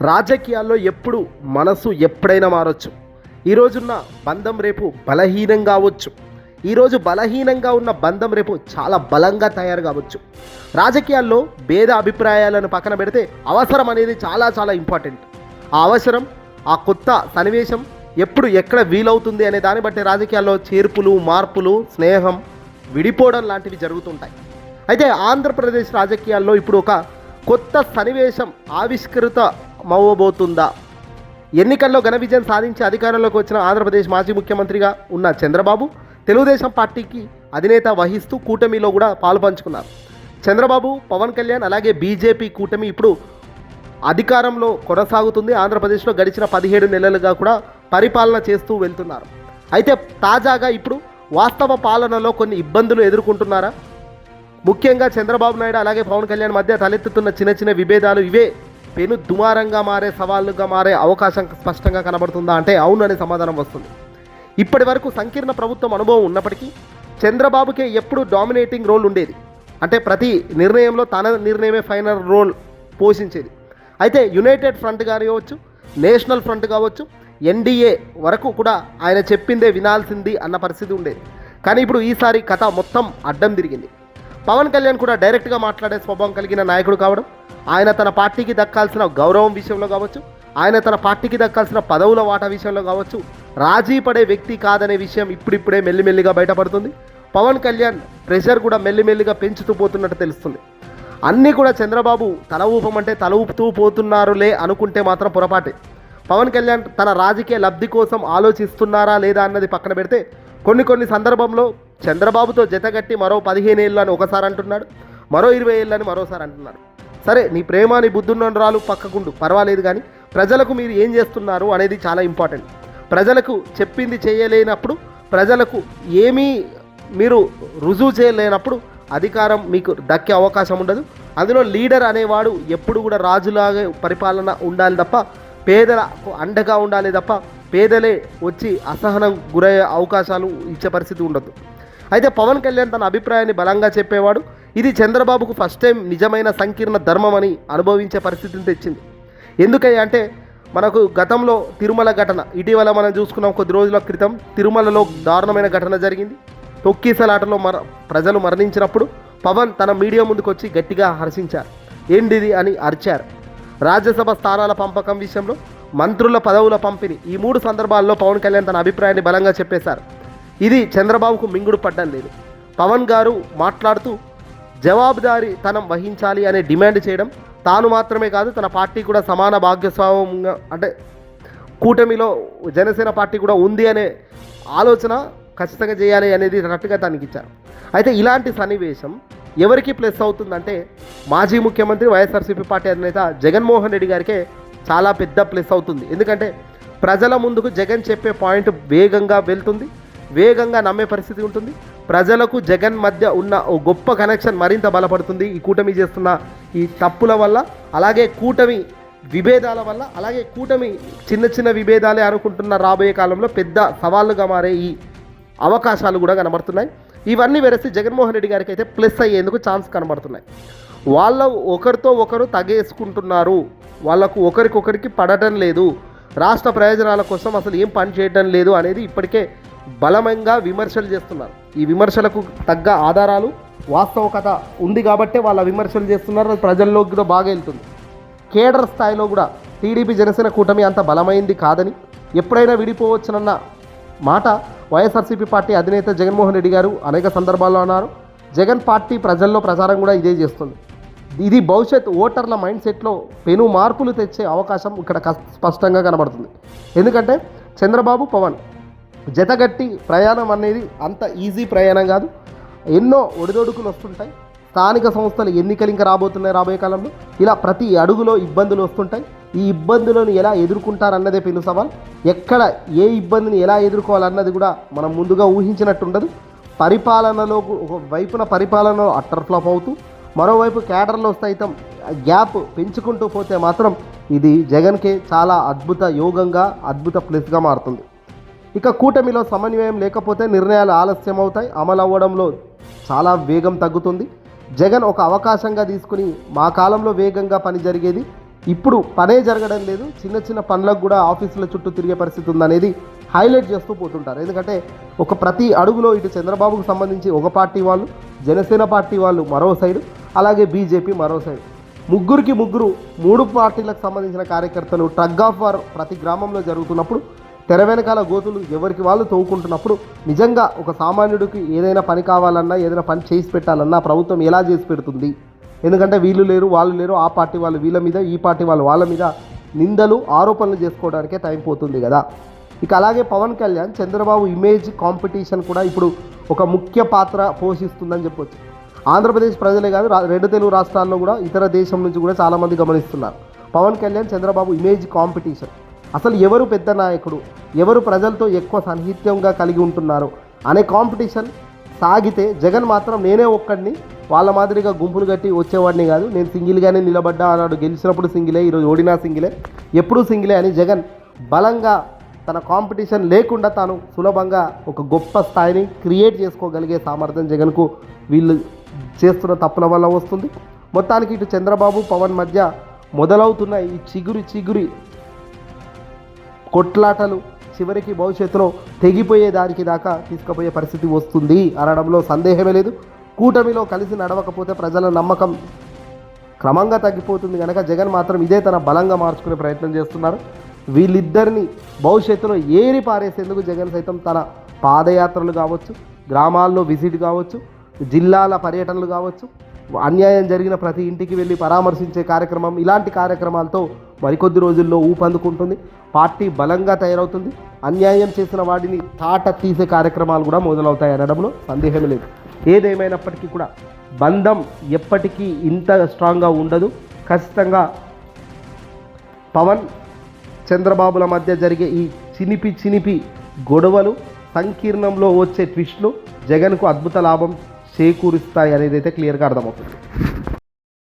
రాజకీయాల్లో ఎప్పుడు మనసు ఎప్పుడైనా మారొచ్చు. ఈరోజున్న బంధం రేపు బలహీనం కావచ్చు ఈరోజు బలహీనంగా ఉన్న బంధం రేపు చాలా బలంగా తయారు కావచ్చు. రాజకీయాల్లో భేద అభిప్రాయాలను పక్కన పెడితే అవసరం అనేది చాలా చాలా ఇంపార్టెంట్. ఆ అవసరం ఆ కొత్త సన్నివేశం ఎప్పుడు ఎక్కడ వీలవుతుంది అనే దాన్ని బట్టి రాజకీయాల్లో చేర్పులు మార్పులు స్నేహం విడిపోవడం లాంటివి జరుగుతుంటాయి. అయితే ఆంధ్రప్రదేశ్ రాజకీయాల్లో ఇప్పుడు ఒక కొత్త సన్నివేశం ఆవిష్కృత మవ్వబోతుందా ఎన్నికల్లో ఘన విజయం సాధించి అధికారంలోకి వచ్చిన ఆంధ్రప్రదేశ్ మాజీ ముఖ్యమంత్రిగా ఉన్న చంద్రబాబు తెలుగుదేశం పార్టీకి అధినేత వహిస్తూ కూటమిలో కూడా పాలు పంచుకున్నారు చంద్రబాబు పవన్ కళ్యాణ్ అలాగే బీజేపీ కూటమి ఇప్పుడు అధికారంలో కొనసాగుతుంది. ఆంధ్రప్రదేశ్లో గడిచిన పదిహేడు నెలలుగా కూడా పరిపాలన చేస్తూ వెళ్తున్నారు. అయితే తాజాగా ఇప్పుడు వాస్తవ పాలనలో కొన్ని ఇబ్బందులు ఎదుర్కొంటున్నారా? ముఖ్యంగా చంద్రబాబు నాయుడు అలాగే పవన్ కళ్యాణ్ మధ్య తలెత్తుతున్న చిన్న చిన్న విభేదాలు ఇవే పెను దుమారంగా మారే సవాళ్ళుగా మారే అవకాశం స్పష్టంగా కనబడుతుందా అంటే అవును అనే సమాధానం వస్తుంది. ఇప్పటి వరకు సంకీర్ణ ప్రభుత్వం అనుభవం ఉన్నప్పటికీ చంద్రబాబుకే ఎప్పుడు డామినేటింగ్ రోల్ ఉండేది. అంటే ప్రతి నిర్ణయంలో తన నిర్ణయమే ఫైనల్ రోల్ పోషించేది. అయితే యునైటెడ్ ఫ్రంట్ కానివ్వచ్చు నేషనల్ ఫ్రంట్ కావచ్చు ఎన్డీఏ వరకు కూడా ఆయన చెప్పిందే వినాల్సింది అన్న పరిస్థితి ఉండేది. కానీ ఇప్పుడు ఈసారి కథ మొత్తం అడ్డం తిరిగింది. పవన్ కళ్యాణ్ కూడా డైరెక్ట్గా మాట్లాడే స్వభావం కలిగిన నాయకుడు కావడం ఆయన తన పార్టీకి దక్కాల్సిన గౌరవం విషయంలో కావచ్చు ఆయన తన పార్టీకి దక్కాల్సిన పదవుల వాటా విషయంలో కావచ్చు రాజీ పడే వ్యక్తి కాదనే విషయం ఇప్పుడిప్పుడే మెల్లిమెల్లిగా బయటపడుతుంది. పవన్ కళ్యాణ్ ప్రెషర్ కూడా మెల్లిమెల్లిగా పెంచుతూ పోతున్నట్టు తెలుస్తుంది. అన్నీ కూడా చంద్రబాబు తల ఊపమంటే తల ఊపుతూ పోతున్నారులే అనుకుంటే మాత్రం పొరపాటే. పవన్ కళ్యాణ్ తన రాజకీయ లబ్ధి కోసం ఆలోచిస్తున్నారా లేదా అన్నది పక్కన పెడితే కొన్ని కొన్ని సందర్భంలో చంద్రబాబుతో జతగట్టి మరో పదిహేను ఏళ్ళు అని ఒకసారి అంటున్నాడు మరో ఇరవై ఏళ్ళు అని మరోసారి అంటున్నాడు. సరే నీ ప్రేమ నీ బుద్ధున్నరాలు పక్కకుండు. పర్వాలేదు కానీ ప్రజలకు మీరు ఏం చేస్తున్నారు అనేది చాలా ఇంపార్టెంట్ ప్రజలకు చెప్పింది చేయలేనప్పుడు ప్రజలకు ఏమీ మీరు రుజువు చేయలేనప్పుడు అధికారం మీకు దక్కే అవకాశం ఉండదు. అందులో లీడర్ అనేవాడు ఎప్పుడు కూడా రాజులాగే పరిపాలన ఉండాలి తప్ప పేదలకు అండగా ఉండాలి తప్ప పేదలే వచ్చి అసహనం గురయ్యే అవకాశాలు ఇచ్చే పరిస్థితి ఉండదు. అయితే పవన్ కళ్యాణ్ తన అభిప్రాయాన్ని బలంగా చెప్పేవాడు ఇది చంద్రబాబుకు ఫస్ట్ టైం నిజమైన సంకీర్ణ ధర్మం అని అనుభవించే పరిస్థితిని తెచ్చింది. ఎందుకయ్యా అంటే మనకు గతంలో తిరుమల ఘటన ఇటీవల మనం చూసుకున్నాం కొద్ది రోజుల క్రితం తిరుమలలో దారుణమైన ఘటన జరిగింది. తొక్కీసలాటలో మర ప్రజలు మరణించినప్పుడు పవన్ తన మీడియా ముందుకు వచ్చి గట్టిగా హర్షించారు. ఏంటిది అని అరిచారు. రాజ్యసభ స్థానాల పంపకం విషయంలో మంత్రుల పదవుల పంపిణీ ఈ మూడు సందర్భాల్లో పవన్ కళ్యాణ్ తన అభిప్రాయాన్ని బలంగా చెప్పేశారు. ఇది చంద్రబాబుకు మింగుడు పడ్డం లేదు. పవన్ గారు మాట్లాడుతూ జవాబుదారీ తనం వహించాలి అనే డిమాండ్ చేయడం తాను మాత్రమే కాదు తన పార్టీ కూడా సమాన భాగ్యస్వామ్యంగా అంటే కూటమిలో జనసేన పార్టీ కూడా ఉంది అనే ఆలోచన ఖచ్చితంగా చేయాలి అనేది కరెక్ట్గా తనకి ఇచ్చారు. అయితే ఇలాంటి సన్నివేశం ఎవరికి ప్లస్ అవుతుందంటే మాజీ ముఖ్యమంత్రి వైఎస్ఆర్సీపీ పార్టీ అధినేత జగన్మోహన్ రెడ్డి గారికే చాలా పెద్ద ప్లస్ అవుతుంది. ఎందుకంటే ప్రజల ముందుకు జగన్ చెప్పే పాయింట్ వేగంగా వెళ్తుంది. వేగంగా నమ్మే పరిస్థితి ఉంటుంది. ప్రజలకు జగన్ మధ్య ఉన్న ఓ గొప్ప కనెక్షన్ మరింత బలపడుతుంది. ఈ కూటమి చేస్తున్న ఈ తప్పుల వల్ల అలాగే కూటమి విభేదాల వల్ల అలాగే కూటమి చిన్న చిన్న విభేదాలే అనుకుంటున్న రాబోయే కాలంలో పెద్ద సవాళ్ళుగా మారే ఈ అవకాశాలు కూడా కనబడుతున్నాయి. ఇవన్నీ వెరసి జగన్మోహన్ రెడ్డి గారికి అయితే ప్లస్ అయ్యేందుకు ఛాన్స్ కనబడుతున్నాయి. వాళ్ళ ఒకరితో ఒకరు తగేసుకుంటున్నారు. వాళ్ళకు ఒకరికొకరికి పడటం లేదు. రాష్ట్ర ప్రయోజనాల కోసం అసలు ఏం పని చేయడం లేదు అనేది ఇప్పటికే బలమంగా విమర్శలు చేస్తున్నారు. ఈ విమర్శలకు తగ్గ ఆధారాలు వాస్తవకత ఉంది కాబట్టే వాళ్ళ విమర్శలు చేస్తున్నారు. అది ప్రజల్లోకి కూడా బాగా వెళ్తుంది. కేడర్ స్థాయిలో కూడా టీడీపీ జనసేన కూటమి అంత బలమైంది కాదని ఎప్పుడైనా విడిపోవచ్చునన్న మాట వైఎస్ఆర్సీపీ పార్టీ అధినేత జగన్మోహన్ రెడ్డి గారు అనేక సందర్భాల్లో అన్నారు. జగన్ పార్టీ ప్రజల్లో ప్రచారం కూడా ఇదే చేస్తుంది. ఇది భవిష్యత్ ఓటర్ల మైండ్ సెట్లో పెను మార్పులు తెచ్చే అవకాశం ఇక్కడ స్పష్టంగా కనబడుతుంది. ఎందుకంటే చంద్రబాబు పవన్ జతగట్టి ప్రయాణం అనేది అంత ఈజీ ప్రయాణం కాదు. ఎన్నో ఒడిదొడుకులు వస్తుంటాయి. స్థానిక సంస్థలు ఎన్నికలు ఇంకా రాబోతున్నాయి రాబోయే కాలంలో. ఇలా ప్రతి అడుగులో ఇబ్బందులు వస్తుంటాయి. ఈ ఇబ్బందులను ఎలా ఎదుర్కొంటారన్నదే పెను సవాల్. ఎక్కడ ఏ ఇబ్బందిని ఎలా ఎదుర్కోవాలన్నది కూడా మనం ముందుగా ఊహించినట్టుండదు. పరిపాలనలో ఒక వైపున పరిపాలనలో అట్టర్ ఫ్లాప్ అవుతూ మరోవైపు క్యాడర్లో సైతం గ్యాప్ పెంచుకుంటూ పోతే మాత్రం ఇది జగన్కే చాలా అద్భుత యోగంగా అద్భుత ప్లస్గా మారుతుంది. ఇక కూటమిలో సమన్వయం లేకపోతే నిర్ణయాలు ఆలస్యం అవుతాయి అమలు అవ్వడంలో చాలా వేగం తగ్గుతుంది. జగన్ ఒక అవకాశంగా తీసుకుని మా కాలంలో వేగంగా పని జరిగేది ఇప్పుడు పనే జరగడం లేదు. చిన్న చిన్న పనులకు కూడా ఆఫీసుల చుట్టూ తిరిగే పరిస్థితి ఉందనేది హైలైట్ చేస్తూ పోతుంటారు. ఎందుకంటే ఒక ప్రతి అడుగులో ఇటు చంద్రబాబుకు సంబంధించి ఒక పార్టీ వాళ్ళు జనసేన పార్టీ వాళ్ళు మరో సైడు అలాగే బీజేపీ మరో సైడు. ముగ్గురికి ముగ్గురు మూడు పార్టీలకు సంబంధించిన కార్యకర్తలు ట్రగ్ ఆఫ్ వార్ ప్రతి గ్రామంలో జరుగుతున్నప్పుడు తెర వెనకాల గోతులు ఎవరికి వాళ్ళు తవ్వుకుంటున్నప్పుడు నిజంగా ఒక సామాన్యుడికి ఏదైనా పని కావాలన్నా ఏదైనా పని చేసి పెట్టాలన్నా ప్రభుత్వం ఎలా చేసి పెడుతుంది? ఎందుకంటే వీళ్ళు లేరు వాళ్ళు లేరు ఆ పార్టీ వాళ్ళు వీళ్ళ మీద ఈ పార్టీ వాళ్ళు వాళ్ళ మీద నిందలు ఆరోపణలు చేసుకోవడానికే టైం పోతుంది కదా. ఇక అలాగే పవన్ కళ్యాణ్ చంద్రబాబు ఇమేజ్ కాంపిటీషన్ కూడా ఇప్పుడు ఒక ముఖ్య పాత్ర పోషిస్తుందని చెప్పొచ్చు. ఆంధ్రప్రదేశ్ ప్రజలే కాదు రెండు తెలుగు రాష్ట్రాల్లో కూడా ఇతర దేశం నుంచి కూడా చాలామంది గమనిస్తున్నారు. Pawan Kalyan Chandrababu image competition. అసలు ఎవరు పెద్ద నాయకుడు? ఎవరు ప్రజలతో ఎక్కువ సాన్నిహిత్యంగా కలిగి ఉంటున్నారు? అనే కాంపిటీషన్ సాగితే జగన్ మాత్రం నేనే ఒక్కడిని వాళ్ళ మాదిరిగా గుంపులు కట్టి వచ్చేవాడిని కాదు. నేను సింగిల్గానే నిలబడ్డా అన్నాడు. గెలిచినప్పుడు సింగిలే ఈరోజు ఓడినా సింగిలే ఎప్పుడూ సింగిలే అని జగన్ బలంగా తన కాంపిటీషన్ లేకుండా తాను సులభంగా ఒక గొప్ప స్థాయిని క్రియేట్ చేసుకోగలిగే సామర్థ్యం జగన్కు వీళ్ళు చేస్తున్న తప్పుల వల్ల వస్తుంది. మొత్తానికి ఇటు చంద్రబాబు పవన్ మధ్య మొదలవుతున్న ఈ చిగురి చిగురి కొట్లాటలు చివరికి భవిష్యత్తులో తెగిపోయే దానికి దాకా తీసుకుపోయే పరిస్థితి వస్తుంది. అనడంలో సందేహమే లేదు. కూటమిలో కలిసి నడవకపోతే ప్రజల నమ్మకం క్రమంగా తగ్గిపోతుంది. కనుక జగన్ మాత్రం ఇదే తన బలంగా మార్చుకునే ప్రయత్నం చేస్తున్నారు. వీళ్ళిద్దరిని భవిష్యత్తులో ఏరి పారేసేందుకు జగన్ సైతం తన పాదయాత్రలు కావచ్చు గ్రామాల్లో విజిట్ కావచ్చు జిల్లాల పర్యటనలు కావచ్చు అన్యాయం జరిగిన ప్రతి ఇంటికి వెళ్ళి పరామర్శించే కార్యక్రమం ఇలాంటి కార్యక్రమాలతో మరికొద్ది రోజుల్లో ఊపందుకుంటుంది పార్టీ బలంగా తయారవుతుంది. అన్యాయం చేసిన వాడిని తాట తీసే కార్యక్రమాలు కూడా మొదలవుతాయి అనడంలో సందేహం లేదు. ఏదేమైనప్పటికీ కూడా బంధం ఎప్పటికీ ఇంత స్ట్రాంగ్గా ఉండదు. ఖచ్చితంగా పవన్ చంద్రబాబుల మధ్య జరిగే ఈ చినిపి చినిపి గొడవలు సంకీర్ణంలో వచ్చే ట్విస్టులు జగన్కు అద్భుత లాభం చేకూరుస్తాయి అనేది అయితే క్లియర్గా అర్థమవుతుంది.